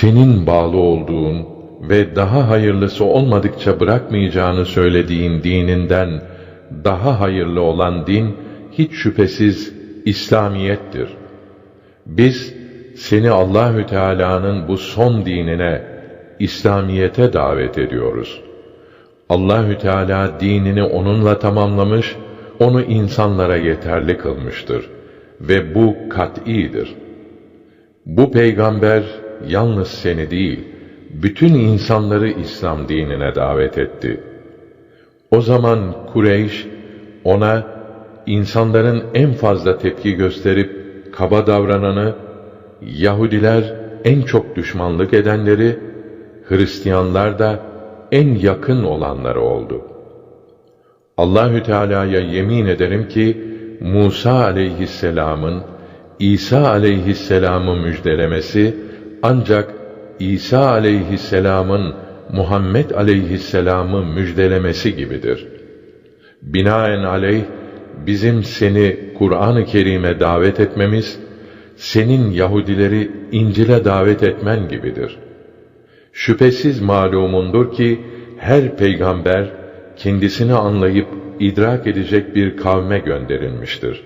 senin bağlı olduğun ve daha hayırlısı olmadıkça bırakmayacağını söylediğin dininden daha hayırlı olan din hiç şüphesiz İslamiyettir. Biz seni Allahü Teala'nın bu son dinine, İslamiyete davet ediyoruz. Allahü Teala dinini onunla tamamlamış, onu insanlara yeterli kılmıştır ve bu kat'idir. Bu peygamber yalnız seni değil, bütün insanları İslam dinine davet etti. O zaman Kureyş ona insanların en fazla tepki gösterip kaba davrananı, Yahudiler en çok düşmanlık edenleri, Hristiyanlar da en yakın olanları oldu. Allahü Teala'ya yemin ederim ki Musa aleyhisselamın İsa aleyhisselamı müjdelemesi ancak İsa aleyhisselamın Muhammed aleyhisselamı müjdelemesi gibidir. Binaen aleyh bizim seni Kur'an-ı Kerim'e davet etmemiz senin Yahudileri İncil'e davet etmen gibidir. Şüphesiz malumundur ki her peygamber kendisini anlayıp idrak edecek bir kavme gönderilmiştir.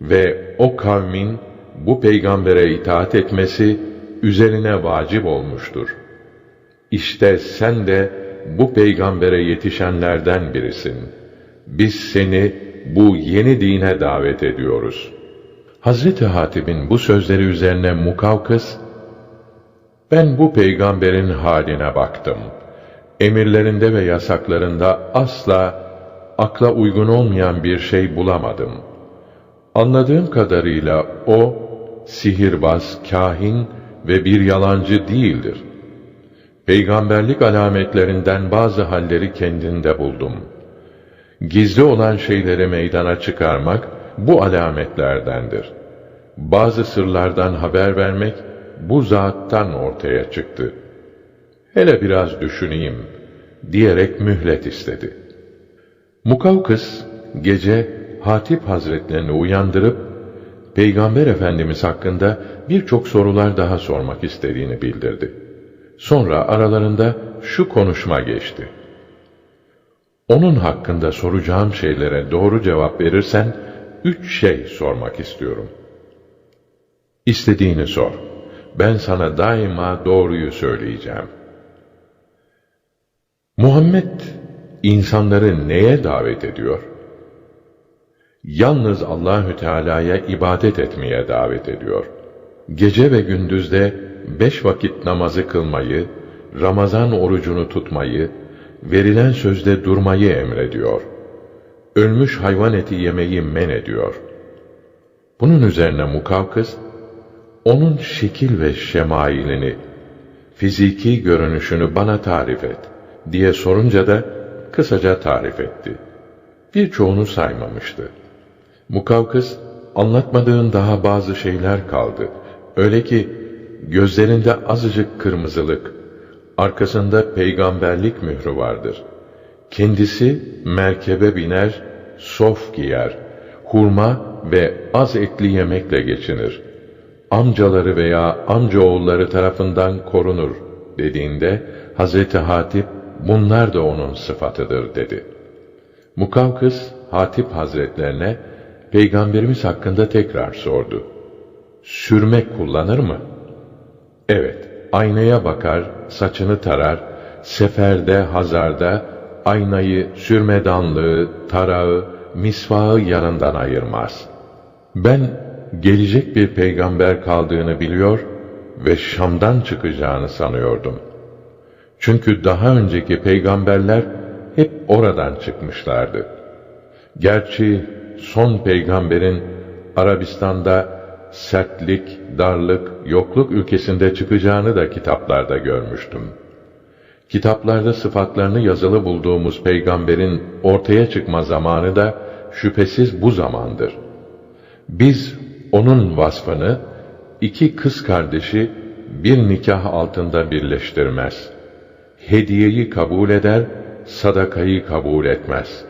Ve o kavmin bu peygambere itaat etmesi üzerine vacip olmuştur. İşte sen de bu peygambere yetişenlerden birisin. Biz seni bu yeni dine davet ediyoruz. Hazreti Hatip'in bu sözleri üzerine Mukavkıs, ben bu peygamberin haline baktım. Emirlerinde ve yasaklarında asla akla uygun olmayan bir şey bulamadım. Anladığım kadarıyla o, sihirbaz, kahin ve bir yalancı değildir. Peygamberlik alametlerinden bazı halleri kendinde buldum. Gizli olan şeyleri meydana çıkarmak bu alametlerdendir. Bazı sırlardan haber vermek bu zattan ortaya çıktı. Hele biraz düşüneyim diyerek mühlet istedi. Mukavkıs gece Hatip Hazretlerini uyandırıp Peygamber Efendimiz hakkında birçok sorular daha sormak istediğini bildirdi. Sonra aralarında şu konuşma geçti. Onun hakkında soracağım şeylere doğru cevap verirsen üç şey sormak istiyorum. İstediğini sor. Ben sana daima doğruyu söyleyeceğim. Muhammed insanları neye davet ediyor? Yalnız Allahü Teala'ya ibadet etmeye davet ediyor. Gece ve gündüzde beş vakit namazı kılmayı, Ramazan orucunu tutmayı, verilen sözde durmayı emrediyor. Ölmüş hayvan eti yemeyi men ediyor. Bunun üzerine Mukavkıs, onun şekil ve şemailini, fiziki görünüşünü bana tarif et diye sorunca da kısaca tarif etti. Birçoğunu saymamıştı. Mukavkıs, anlatmadığın daha bazı şeyler kaldı. Öyle ki, gözlerinde azıcık kırmızılık, arkasında peygamberlik mührü vardır. Kendisi merkebe biner, sof giyer, hurma ve az etli yemekle geçinir. Amcaları veya amcaoğulları tarafından korunur dediğinde, Hazreti Hatip, bunlar da onun sıfatıdır dedi. Mukavkıs, Hatip Hazretlerine, Peygamberimiz hakkında tekrar sordu. Sürme kullanır mı? Evet, aynaya bakar, saçını tarar, seferde, hazarda, aynayı, sürmedanlığı, tarağı, misvağı yanından ayırmaz. Ben, gelecek bir peygamber kaldığını biliyor ve Şam'dan çıkacağını sanıyordum. Çünkü daha önceki peygamberler hep oradan çıkmışlardı. Gerçi son peygamberin Arabistan'da sertlik, darlık, yokluk ülkesinde çıkacağını da kitaplarda görmüştüm. Kitaplarda sıfatlarını yazılı bulduğumuz peygamberin ortaya çıkma zamanı da şüphesiz bu zamandır. Biz onun vasfını iki kız kardeşi bir nikah altında birleştirmez. Hediyeyi kabul eder, sadakayı kabul etmez.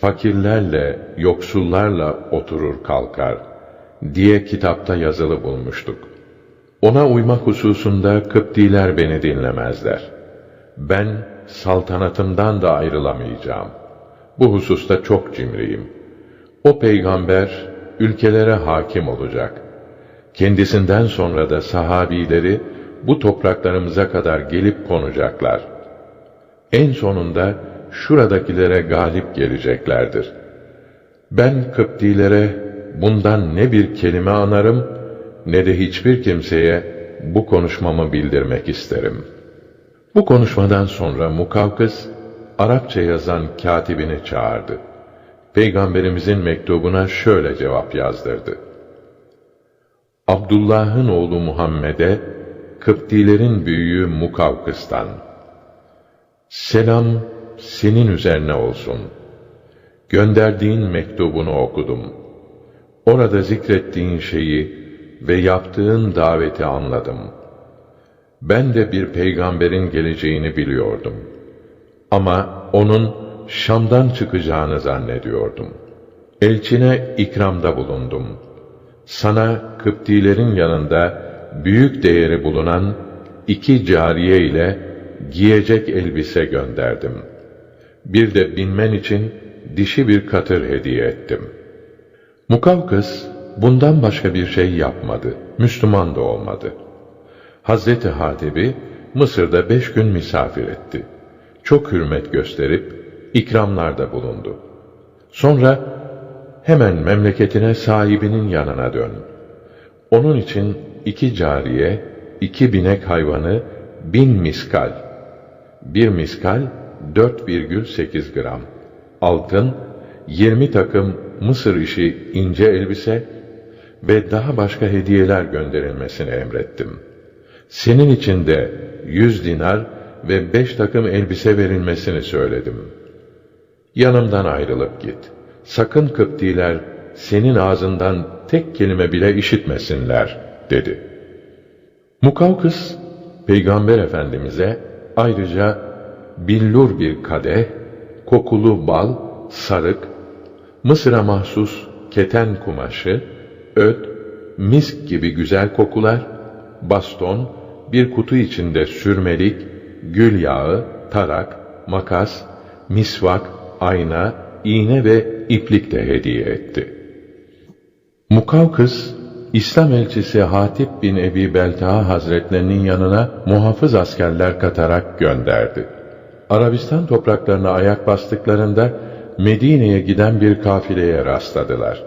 Fakirlerle, yoksullarla oturur kalkar diye kitapta yazılı bulmuştuk. Ona uymak hususunda Kıptiler beni dinlemezler. Ben saltanatımdan da ayrılamayacağım. Bu hususta çok cimriyim. O peygamber ülkelere hakim olacak. Kendisinden sonra da sahabileri bu topraklarımıza kadar gelip konacaklar. En sonunda şuradakilere galip geleceklerdir. Ben Kıptilere bundan ne bir kelime anarım ne de hiçbir kimseye bu konuşmamı bildirmek isterim. Bu konuşmadan sonra Mukavkıs Arapça yazan katibini çağırdı. Peygamberimizin mektubuna şöyle cevap yazdırdı. Abdullah'ın oğlu Muhammed'e Kıptilerin büyüğü Mukavkıs'tan Selam senin üzerine olsun. Gönderdiğin mektubunu okudum. Orada zikrettiğin şeyi ve yaptığın daveti anladım. Ben de bir peygamberin geleceğini biliyordum. Ama onun Şam'dan çıkacağını zannediyordum. Elçine ikramda bulundum. Sana Kıptilerin yanında büyük değeri bulunan iki cariye ile giyecek elbise gönderdim. Bir de binmen için dişi bir katır hediye ettim. Mukavkıs bundan başka bir şey yapmadı. Müslüman da olmadı. Hazreti Hatip'i Mısır'da beş gün misafir etti. Çok hürmet gösterip ikramlarda bulundu. Sonra hemen memleketine sahibinin yanına dön. Onun için iki cariye, iki binek hayvanı, bin miskal. Bir miskal 4,8 gram. Altın, 20 takım Mısır işi ince elbise ve daha başka hediyeler gönderilmesini emrettim. Senin için de 100 dinar ve beş takım elbise verilmesini söyledim. Yanımdan ayrılıp git. Sakın Kıptiler senin ağzından tek kelime bile işitmesinler, dedi. Mukavkıs, Peygamber Efendimiz'e ayrıca billur bir kadeh, kokulu bal, sarık, Mısır'a mahsus keten kumaşı, öt, misk gibi güzel kokular, baston, bir kutu içinde sürmelik, gül yağı, tarak, makas, misvak, ayna, iğne ve iplik de hediye etti. Mukavkıs, İslam elçisi Hatip bin Ebi Beltaha Hazretlerinin yanına muhafız askerler katarak gönderdi. Arabistan topraklarına ayak bastıklarında Medine'ye giden bir kafileye rastladılar.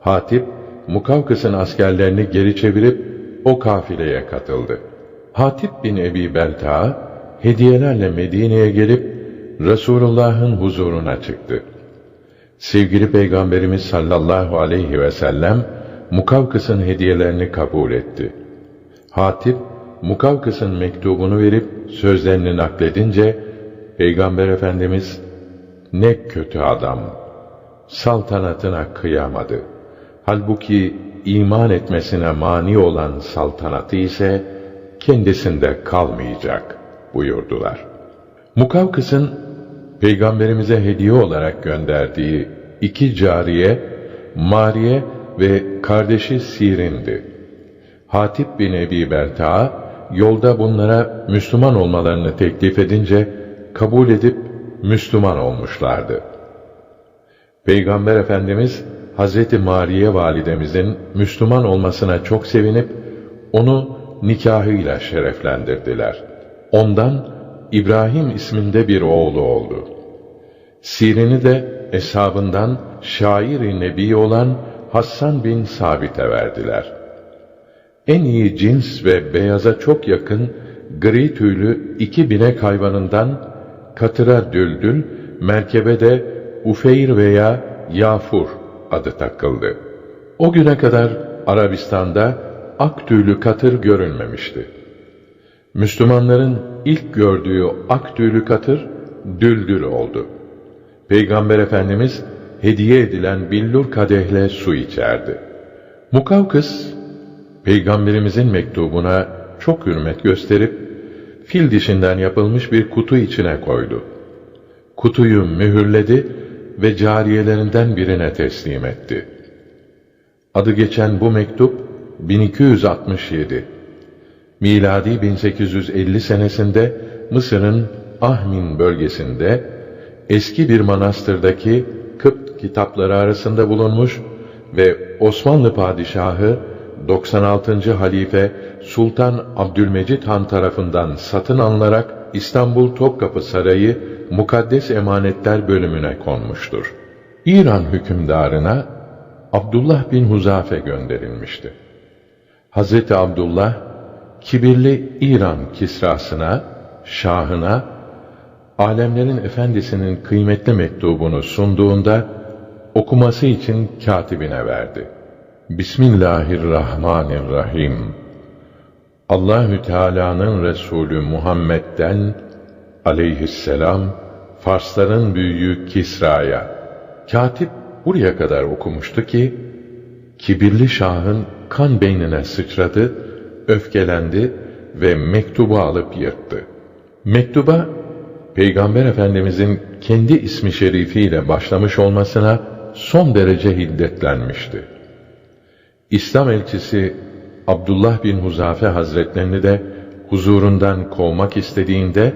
Hatip, Mukavkıs'ın askerlerini geri çevirip o kafileye katıldı. Hatip bin Ebi Beltaha, hediyelerle Medine'ye gelip Resulullah'ın huzuruna çıktı. Sevgili Peygamberimiz sallallahu aleyhi ve sellem Mukavkıs'ın hediyelerini kabul etti. Hatip Mukavkıs'ın mektubunu verip sözlerini nakledince Peygamber Efendimiz ne kötü adam saltanatına kıyamadı. Halbuki iman etmesine mani olan saltanatı ise kendisinde kalmayacak buyurdular. Mukavkıs'ın Peygamberimize hediye olarak gönderdiği iki cariye, Mariye ve kardeşi Sirin'di. Hatip bin Ebi Belta'a yolda bunlara Müslüman olmalarını teklif edince kabul edip Müslüman olmuşlardı. Peygamber Efendimiz Hazreti Mariye validemizin Müslüman olmasına çok sevinip onu nikahıyla şereflendirdiler. Ondan İbrahim isminde bir oğlu oldu. Sirini de eshabından şair-i nebi olan Hassan bin Sabit'e verdiler. En iyi cins ve beyaza çok yakın gri tüylü iki binek hayvanından katıra düldül, merkebe de Ufeyr veya Yafur adı takıldı. O güne kadar Arabistan'da ak tüylü katır görünmemişti. Müslümanların ilk gördüğü ak tüylü katır düldül oldu. Peygamber Efendimiz hediye edilen billur kadehle su içerdi. Mukavkıs, Peygamberimizin mektubuna çok hürmet gösterip, fil dişinden yapılmış bir kutu içine koydu. Kutuyu mühürledi ve cariyelerinden birine teslim etti. Adı geçen bu mektup 1267. miladi 1850 senesinde Mısır'ın Ahmin bölgesinde eski bir manastırdaki Kıpt kitapları arasında bulunmuş ve Osmanlı padişahı 96. halife Sultan Abdülmecit Han tarafından satın alınarak İstanbul Topkapı Sarayı Mukaddes Emanetler bölümüne konmuştur. İran hükümdarına Abdullah bin Huzafe gönderilmişti. Hazreti Abdullah kibirli İran kisrasına, şahına, alemlerin efendisinin kıymetli mektubunu sunduğunda okuması için katibine verdi. Bismillahirrahmanirrahim. Allahü Teala'nın Resulü Muhammed'den aleyhisselam Farsların büyüğü Kisra'ya katip buraya kadar okumuştu ki kibirli şahın kan beynine sıçradı, öfkelendi ve mektubu alıp yırttı. Mektuba Peygamber Efendimizin kendi ismi şerifiyle başlamış olmasına son derece hiddetlenmişti. İslam elçisi Abdullah bin Huzafe Hazretlerini de huzurundan kovmak istediğinde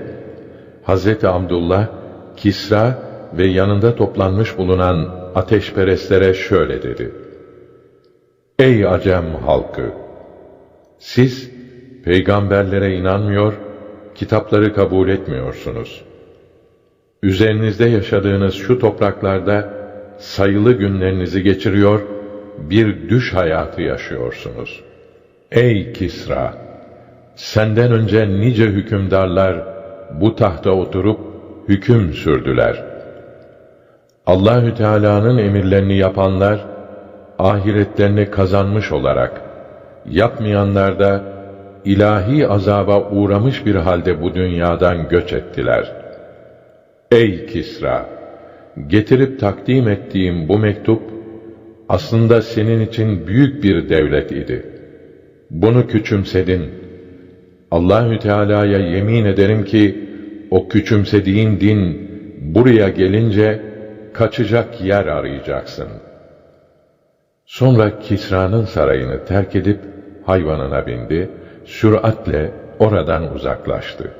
Hazreti Abdullah Kisra ve yanında toplanmış bulunan ateşperestlere şöyle dedi. Ey Acem halkı! Siz peygamberlere inanmıyor, kitapları kabul etmiyorsunuz. Üzerinizde yaşadığınız şu topraklarda sayılı günlerinizi geçiriyor, bir düş hayatı yaşıyorsunuz. Ey Kisra! Senden önce nice hükümdarlar bu tahta oturup hüküm sürdüler. Allahü Teala'nın emirlerini yapanlar ahiretlerini kazanmış olarak yapmayanlar da ilahi azaba uğramış bir halde bu dünyadan göç ettiler. Ey Kisra! Getirip takdim ettiğim bu mektup, aslında senin için büyük bir devlet idi. Bunu küçümsedin. Allahü Teala'ya yemin ederim ki, o küçümsediğin din, buraya gelince, kaçacak yer arayacaksın. Sonra Kisra'nın sarayını terk edip, hayvanına bindi, süratle oradan uzaklaştı.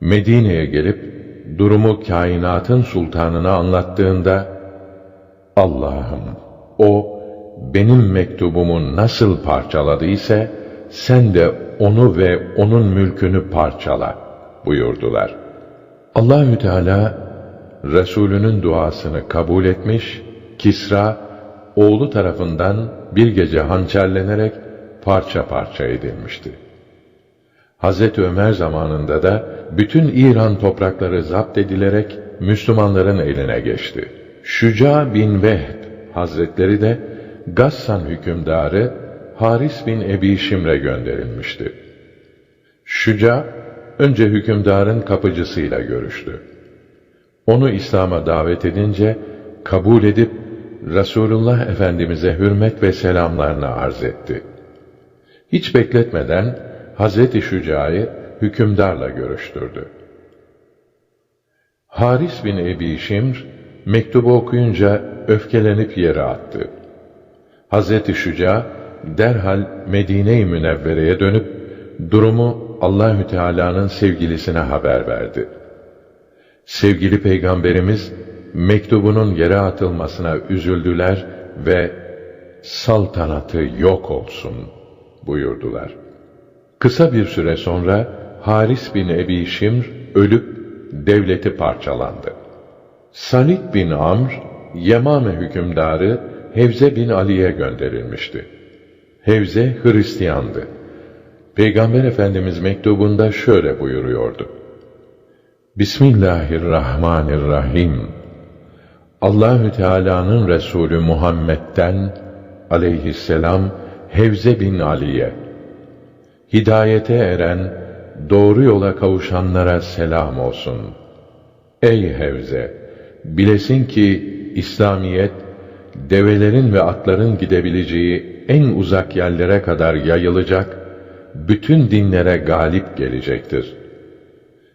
Medine'ye gelip, durumu kainatın sultanına anlattığında, Allah'ım, o, benim mektubumu nasıl parçaladıysa, sen de onu ve onun mülkünü parçala, buyurdular. Allahü Teala, Resulünün duasını kabul etmiş, Kisra, oğlu tarafından bir gece hançerlenerek parça parça edilmişti. Hazreti Ömer zamanında da bütün İran toprakları zapt edilerek Müslümanların eline geçti. Şüca bin Vehb Hazretleri de Gassan hükümdarı Haris bin Ebi Şimre gönderilmişti. Şüca önce hükümdarın kapıcısıyla görüştü. Onu İslam'a davet edince kabul edip Resulullah Efendimiz'e hürmet ve selamlarını arz etti. Hiç bekletmeden Hazreti Şüca'yı hükümdarla görüştürdü. Haris bin Ebi Şimr, mektubu okuyunca öfkelenip yere attı. Hazreti Şüca, derhal Medine-i Münevvere'ye dönüp, durumu Allahü Teala'nın sevgilisine haber verdi. Sevgili Peygamberimiz, mektubunun yere atılmasına üzüldüler ve saltanatı yok olsun buyurdular. Kısa bir süre sonra Haris bin Ebi Şimr ölüp devleti parçalandı. Salit bin Amr, Yemame hükümdarı Hevze bin Ali'ye gönderilmişti. Hevze Hristiyandı. Peygamber Efendimiz mektubunda şöyle buyuruyordu. Bismillahirrahmanirrahim. Allahü Teala'nın Resulü Muhammed'den aleyhisselam Hevze bin Ali'ye hidayete eren, doğru yola kavuşanlara selam olsun. Ey Hevze! Bilesin ki İslamiyet, develerin ve atların gidebileceği en uzak yerlere kadar yayılacak, bütün dinlere galip gelecektir.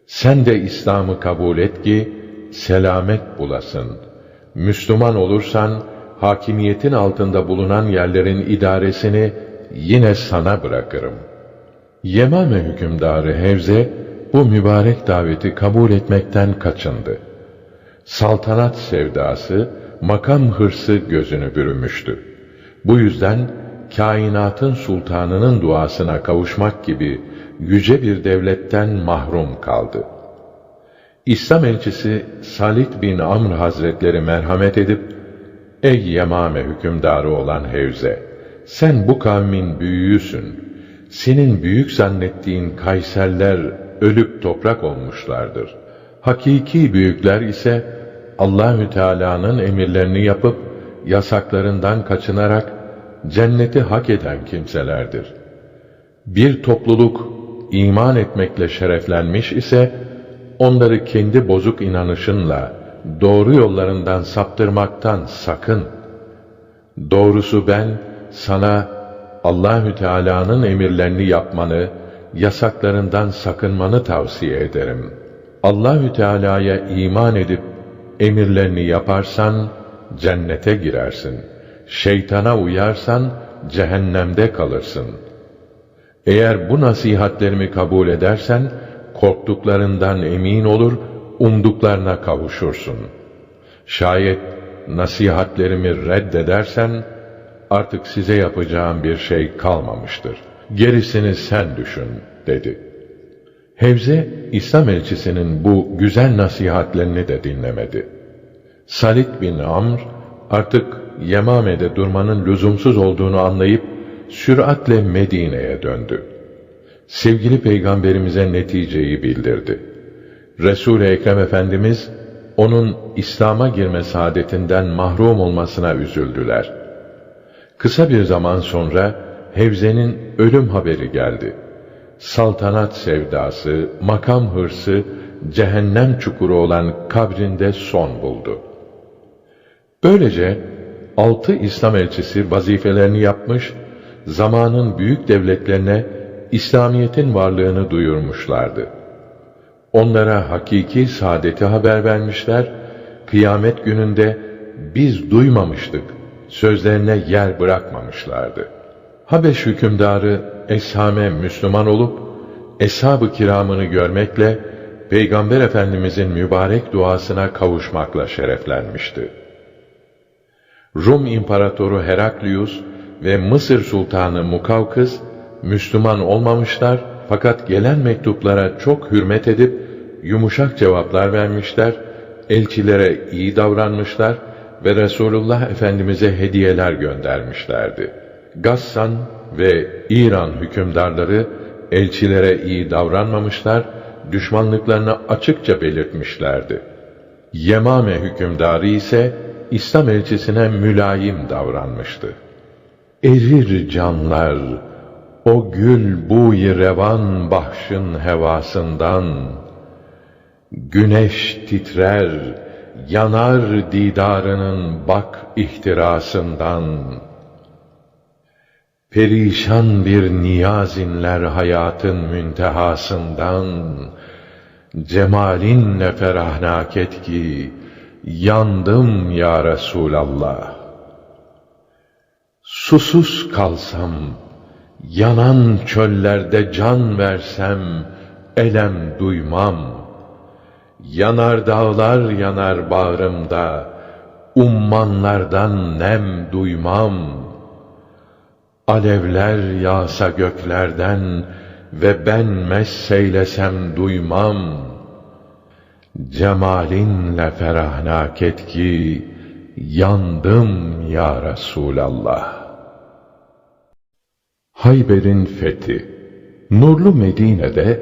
Sen de İslam'ı kabul et ki, selamet bulasın. Müslüman olursan, hakimiyetin altında bulunan yerlerin idaresini yine sana bırakırım. Yemame hükümdarı Hevze bu mübarek daveti kabul etmekten kaçındı. Saltanat sevdası, makam hırsı gözünü bürümüştü. Bu yüzden kainatın sultanının duasına kavuşmak gibi yüce bir devletten mahrum kaldı. İslam elçisi Salit bin Amr Hazretleri merhamet edip, Ey Yemame hükümdarı olan Hevze! Sen bu kavmin büyüğüsün. Senin büyük zannettiğin Kayserler ölüp toprak olmuşlardır. Hakiki büyükler ise Allahü Teala'nın emirlerini yapıp yasaklarından kaçınarak cenneti hak eden kimselerdir. Bir topluluk iman etmekle şereflenmiş ise onları kendi bozuk inanışınla doğru yollarından saptırmaktan sakın. Doğrusu ben sana Allahü Teala'nın emirlerini yapmanı, yasaklarından sakınmanı tavsiye ederim. Allahü Teala'ya iman edip emirlerini yaparsan cennete girersin. Şeytana uyarsan cehennemde kalırsın. Eğer bu nasihatlerimi kabul edersen korktuklarından emin olur, umduklarına kavuşursun. Şayet nasihatlerimi reddedersen artık size yapacağım bir şey kalmamıştır. Gerisini sen düşün dedi. Hevze İslam elçisinin bu güzel nasihatlerini de dinlemedi. Salit bin Amr artık Yemame'de durmanın lüzumsuz olduğunu anlayıp süratle Medine'ye döndü. Sevgili peygamberimize neticeyi bildirdi. Resul-i Ekrem Efendimiz onun İslam'a girme saadetinden mahrum olmasına üzüldüler. Kısa bir zaman sonra Hevze'nin ölüm haberi geldi. Saltanat sevdası, makam hırsı, cehennem çukuru olan kabrinde son buldu. Böylece altı İslam elçisi vazifelerini yapmış, zamanın büyük devletlerine İslamiyet'in varlığını duyurmuşlardı. Onlara hakiki saadeti haber vermişler, kıyamet gününde biz duymamıştık, sözlerine yer bırakmamışlardı. Habeş hükümdarı Eshame Müslüman olup, Eshab-ı kiramını görmekle, Peygamber Efendimizin mübarek duasına kavuşmakla şereflenmişti. Rum İmparatoru Heraklius ve Mısır Sultanı Mukavkız, Müslüman olmamışlar fakat gelen mektuplara çok hürmet edip yumuşak cevaplar vermişler, elçilere iyi davranmışlar ve Resulullah Efendimiz'e hediyeler göndermişlerdi. Gassan ve İran hükümdarları elçilere iyi davranmamışlar, düşmanlıklarını açıkça belirtmişlerdi. Yemame hükümdarı ise İslam elçisine mülayim davranmıştı. Erir canlar, o gül bu revan bahşın hevasından, Güneş titrer, yanar didarının bak ihtirasından. Perişan bir niyazinler hayatın müntehasından, Cemalinle ferahnak et ki, yandım ya Resulallah. Susuz kalsam, yanan çöllerde can versem, elem duymam.'' Yanar dağlar yanar bağrımda, ummanlardan nem duymam. Alevler yağsa göklerden ve ben messeylesem duymam. Cemalinle ferahnak et ki, yandım ya Resulallah. Hayber'in fethi Nurlu Medine'de,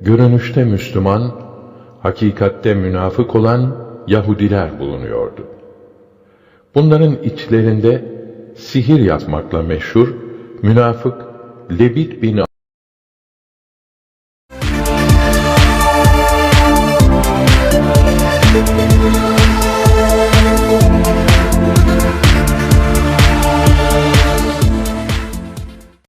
görünüşte Müslüman, hakikatte münafık olan Yahudiler bulunuyordu. Bunların içlerinde sihir yapmakla meşhur münafık Lebit bin